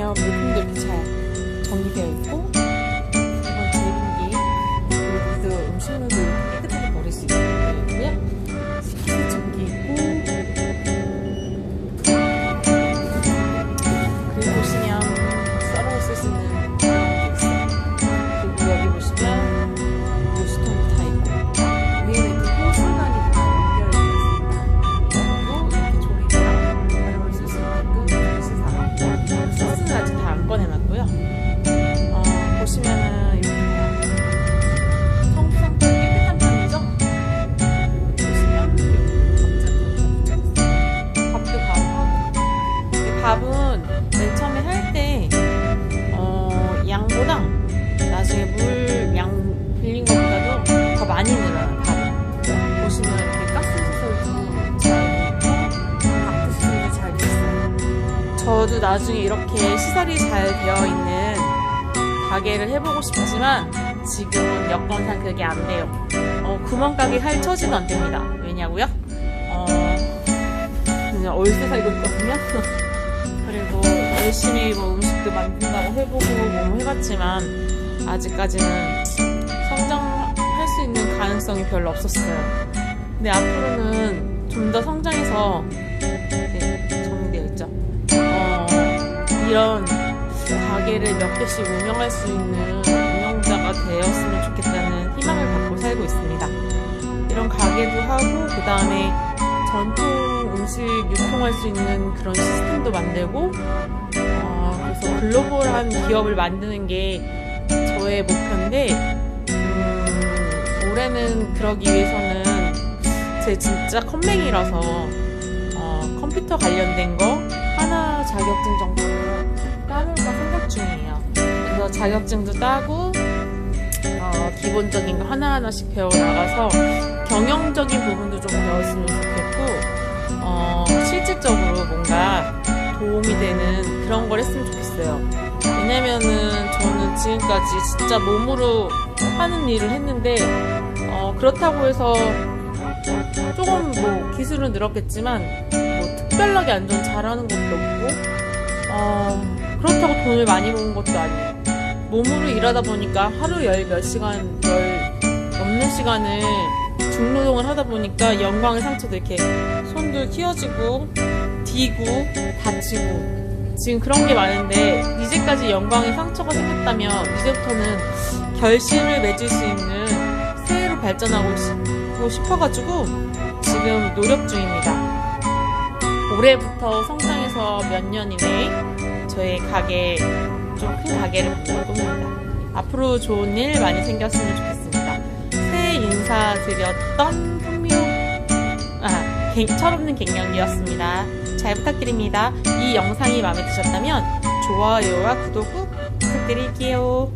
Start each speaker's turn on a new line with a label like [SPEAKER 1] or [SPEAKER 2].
[SPEAKER 1] 보면 물품도 이렇게 잘 정리되어 있고 이번 기획기 여기도 음식물도 깨끗하게 버릴 수 있게 되어 있고요. 보시면은 이렇게 성수상 깨끗한 편이죠? 보시면 밥도 밥하고 밥은 맨 처음에 할 때 어, 양보당 나중에 물 양 빌린 것보다도 더 많이 늘어요 밥은 보시면 이렇게 가스 시설도 잘 있고 밥도 시설이 잘 있어요 저도 나중에 이렇게 시설이 잘 되어 있는 가게를 해보고 싶지만 지금은 여건상 그게 안 돼요. 어, 구멍가게 할 처지도 안 됩니다. 왜냐고요? 어, 그냥 월세 살고 있거든요. 그리고 열심히 뭐 음식도 만든다고 해보고 뭐 해봤지만 아직까지는 성장할 수 있는 가능성이 별로 없었어요. 근데 앞으로는 좀 더 성장해서 정리되어 있죠. 어, 이런 가게를 몇 개씩 운영할 수 있는 운영자가 되었으면 좋겠다는 희망을 갖고 살고 있습니다. 이런 가게도 하고 그 다음에 전통 음식 유통할 수 있는 그런 시스템도 만들고 어, 그래서 글로벌한 기업을 만드는 게 저의 목표인데 음, 올해는 그러기 위해서는 제 진짜 컴맹이라서 어, 컴퓨터 관련된 거 하나 자격증 정도 따볼까 생각 중이에요. 그래서 자격증도 따고 어, 기본적인 거 하나하나씩 배워나가서 경영적인 부분도 좀 배웠으면 좋겠고 어, 실질적으로 뭔가 도움이 되는 그런 걸 했으면 좋겠어요. 왜냐면은 저는 지금까지 진짜 몸으로 하는 일을 했는데 어, 그렇다고 해서 조금 뭐 기술은 늘었겠지만 뭐 특별하게 완전 잘하는 것도 없고 어, 그렇다고 돈을 많이 모은 것도 아니에요. 몸으로 일하다 보니까 하루 열 몇 시간, 열 넘는 시간을 중노동을 하다 보니까 영광의 상처도 이렇게 손도 휘어지고, 디고, 다치고, 지금 그런 게 많은데, 이제까지 영광의 상처가 생겼다면, 이제부터는 결실을 맺을 수 있는 새해로 발전하고 싶어가지고, 지금 노력 중입니다. 올해부터 성장해서 몇 년 이내에 저희 가게 좀 큰 가게를 겁니다. 앞으로 좋은 일 많이 생겼으면 좋겠습니다. 새해 인사드렸던 풍미호 아, 갱- 철없는 갱년기였습니다. 잘 부탁드립니다. 이 영상이 마음에 드셨다면 좋아요와 구독 꾹 부탁드릴게요.